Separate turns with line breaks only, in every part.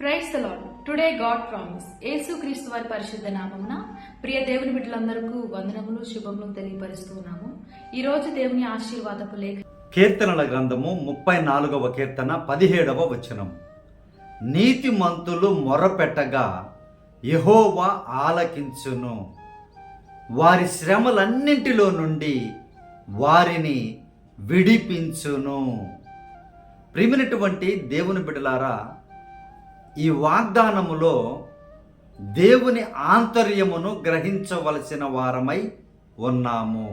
Praise Lord today God promise. యేసుక్రీస్తు వారి పరిశుద్ధ నామమున ప్రియ దేవుని బిడ్డలందరికీ వందనములు శుభములు తెలియపరుస్తున్నాము ఈ రోజు దేవుని ఆశీర్వాదపు లేఖ
కీర్తనల గ్రంథము ముప్పై నాలుగవ కీర్తన పదిహేడవ వచనం. నీతి మంతులు మొరపెట్టగా యహోవా ఆలకించును. వారి శ్రమలన్నింటిలో నుండి వారిని విడిపించును. ప్రిమినటువంటి దేవుని బిడ్డలారా ఈ వాగ్దానములో దేవుని ఆంతర్యమును గ్రహించవలసిన వారమై ఉన్నాము.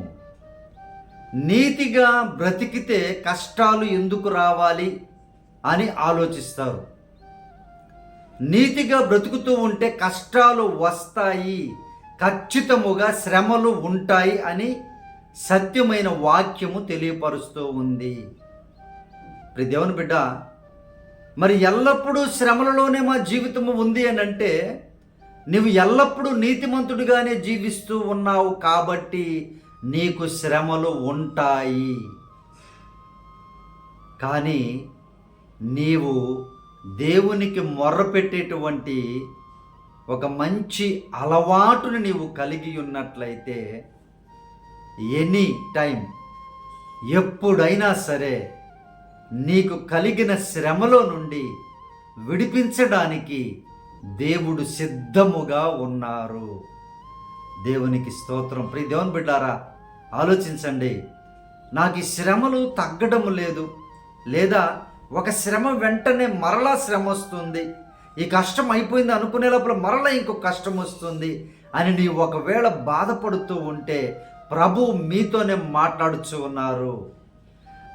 నీతిగా బ్రతికితే కష్టాలు ఎందుకు రావాలి అని ఆలోచిస్తారు. నీతిగా బ్రతుకుతూ ఉంటే కష్టాలు వస్తాయి ఖచ్చితముగా శ్రమలు ఉంటాయి అని సత్యమైన వాక్యము తెలియపరుస్తూ ఉంది. ప్రియ దేవుని బిడ్డ మరి ఎల్లప్పుడూ శ్రమలలోనే మా జీవితము ఉంది అని అంటే నువ్వు ఎల్లప్పుడూ నీతిమంతుడిగానే జీవిస్తూ ఉన్నావు కాబట్టి నీకు శ్రమలు ఉంటాయి. కానీ నీవు దేవునికి మొర్రపెట్టేటువంటి ఒక మంచి అలవాటుని నీవు కలిగి ఉన్నట్లయితే ఎనీ టైం ఎప్పుడైనా సరే నీకు కలిగిన శ్రమలో నుండి విడిపించడానికి దేవుడు సిద్ధముగా ఉన్నారు. దేవునికి స్తోత్రం. ప్రియ దేవుని బిడ్డారా ఆలోచించండి. నాకు ఈ శ్రమలు తగ్గడం లేదు. లేదా ఒక శ్రమ వెంటనే మరలా శ్రమ వస్తుంది. ఈ కష్టం అయిపోయింది అనుకునే లోపల మరలా ఇంకో కష్టం వస్తుంది అని నీవు ఒకవేళ బాధపడుతూ ఉంటే ప్రభు మీతోనే మాట్లాడుచు ఉన్నారు.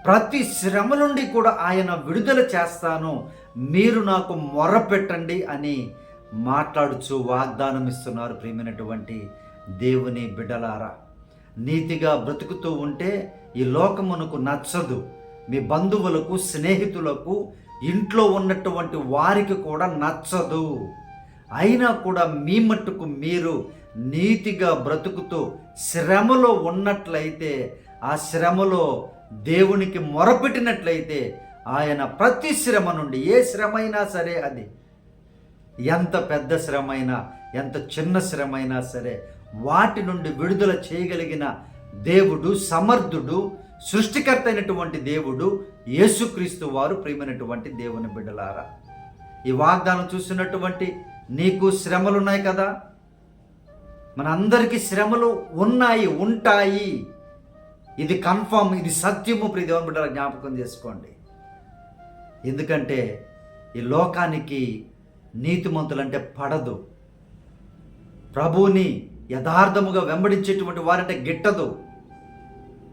ప్రతి శ్రమ నుండి కూడా ఆయన విడుదల చేస్తాను. మీరు నాకు మొరపెట్టండి అని మాట్లాడుచు వాగ్దానం ఇస్తున్నారు ప్రియమైనటువంటి దేవుని బిడ్డలారా. నీతిగా బ్రతుకుతూ ఉంటే ఈ లోకమునకు నచ్చదు. మీ బంధువులకు స్నేహితులకు ఇంట్లో ఉన్నటువంటి వారికి కూడా నచ్చదు. అయినా కూడా మీ మట్టుకు మీరు నీతిగా బ్రతుకుతూ శ్రమలో ఉన్నట్లయితే ఆ శ్రమలో దేవునికి మొరపెట్టినట్లయితే ఆయన ప్రతి శ్రమ నుండి ఏ శ్రమ అయినా సరే అది. ఎంత పెద్ద శ్రమ అయినా ఎంత చిన్న శ్రమ అయినా సరే వాటి నుండి విడుదల చేయగలిగిన దేవుడు సమర్థుడు సృష్టికర్త అయినటువంటి దేవుడు యేసుక్రీస్తు వారు ప్రియమైనటువంటి దేవుని బిడ్డలారా. ఈ వాగ్దానం చూసినటువంటి నీకు శ్రమలు ఉన్నాయి కదా? మనందరికీ శ్రమలు ఉన్నాయి ఉంటాయి. ఇది కన్ఫామ్ ఇది సత్యము ప్రియ దేవుని బిడ్డ జ్ఞాపకం చేసుకోండి. ఎందుకంటే ఈ లోకానికి నీతిమంతులంటే పడదు. ప్రభువుని యథార్థముగా వెంబడించేటువంటి వారంటే గిట్టదు.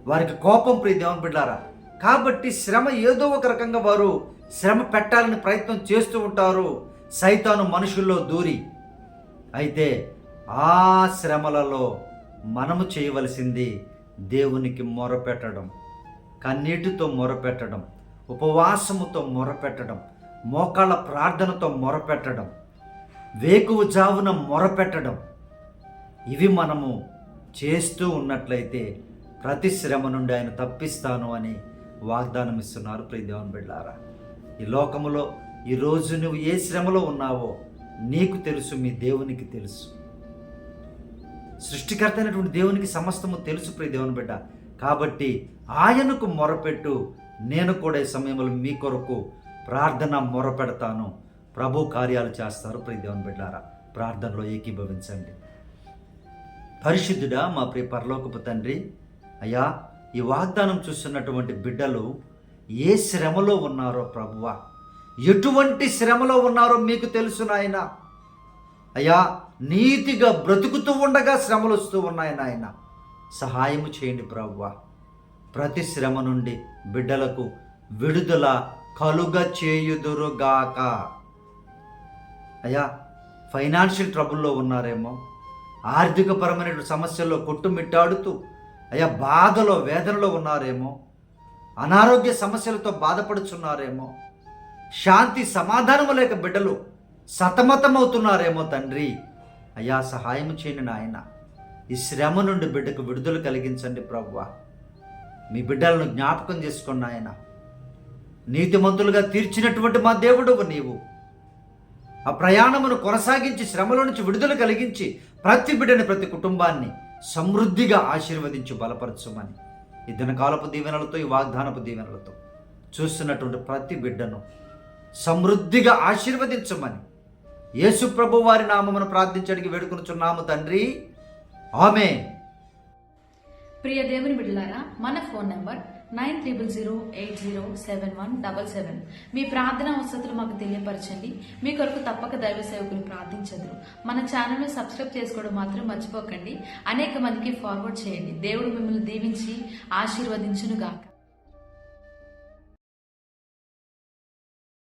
వారికి కోపం ప్రియ దేవుని బిడ్డారా కాబట్టి శ్రమ ఏదో ఒక రకంగా వారు శ్రమ పెట్టాలని ప్రయత్నం చేస్తూ ఉంటారు. సైతాను మనుషుల్లో దూరి. అయితే ఆ శ్రమలలో మనము చేయవలసింది దేవునికి మొరపెట్టడం కన్నీటితో మొరపెట్టడం ఉపవాసముతో మొరపెట్టడం మోకాళ్ళ ప్రార్థనతో మొరపెట్టడం వేకువ జావున మొరపెట్టడం. ఇవి మనము చేస్తూ ఉన్నట్లయితే ప్రతి శ్రమ నుండి ఆయన తప్పిస్తాను అని వాగ్దానం ఇస్తున్నారు ప్రియదేవన్ దేవుని ఈ లోకములో ఈరోజు నువ్వు ఏ శ్రమలో ఉన్నావో నీకు తెలుసు మీ దేవునికి తెలుసు. సృష్టికర్త అయినటువంటి దేవునికి సమస్తము తెలుసు ప్రియ దేవుని బిడ్డ. కాబట్టి ఆయనకు మొరపెట్టు నేను కూడా ఈ సమయంలో మీ కొరకు ప్రార్థన మొరపెడతాను. ప్రభు కార్యాలు చేస్తారు ప్రియ దేవుని బిడ్డారా. ప్రార్థనలో ఏకీభవించండి. పరిశుద్ధుడా మా ప్రియ పరలోకపు తండ్రి అయ్యా ఈ వాగ్దానం చూస్తున్నటువంటి బిడ్డలు ఏ శ్రమలో ఉన్నారో ప్రభువా? ఎటువంటి శ్రమలో ఉన్నారో మీకు తెలుసు నాయన. అయ్యా నీతిగా బ్రతుకుతూ ఉండగా శ్రమలు వస్తూ ఉన్నాయి నాయన. సహాయము చేయండి ప్రవ్వ. ప్రతి శ్రమ నుండి బిడ్డలకు విడుదల కలుగ చేయుదురుగాక. అయ్యా ఫైనాన్షియల్ ట్రబుల్లో ఉన్నారేమో ఆర్థికపరమైన సమస్యల్లో కొట్టుమిట్టాడుతూ అయ్యా బాధలో వేదనలో ఉన్నారేమో అనారోగ్య సమస్యలతో బాధపడుచున్నారేమో శాంతి సమాధానము లేక బిడ్డలు సతమతమవుతున్నారేమో తండ్రి. అయ్యా సహాయం చేయను నాయన. ఈ శ్రమ నుండి బిడ్డకు విడుదల కలిగించండి ప్రవ్వ. మీ బిడ్డలను జ్ఞాపకం చేసుకోండి ఆయన నీతిమంతులుగా తీర్చినటువంటి మా దేవుడు నీవు. ఆ ప్రయాణమును కొనసాగించి శ్రమలో నుంచి విడుదల కలిగించి ప్రతి బిడ్డని ప్రతి కుటుంబాన్ని సమృద్ధిగా ఆశీర్వదించి బలపరచమని. ఈ దినకాలపు దీవెనలతో ఈ వాగ్దానపు దీవెనలతో చూస్తున్నటువంటి ప్రతి బిడ్డను సమృద్ధిగా ఆశీర్వదించమని. యేసు ప్రభు వారి నామమును ప్రార్థించడానికి వేడుకొనుచున్నాము తండ్రి. ఆమె
ప్రియ దేవుని బిడ్డలారా మన phone number nine triple zero eight zero seven one double seven. మీ ప్రార్థన వసతులు మాకు తెలియపరచండి. మీ కొరకు తప్పక దైవ సేవకులు ప్రార్థించదు మన ఛానల్ను సబ్స్క్రైబ్ చేసుకోవడం మాత్రం మర్చిపోకండి. అనేక మందికి ఫార్వర్డ్ చేయండి. దేవుడు మిమ్మల్ని దీవించి ఆశీర్వదించునుగాక.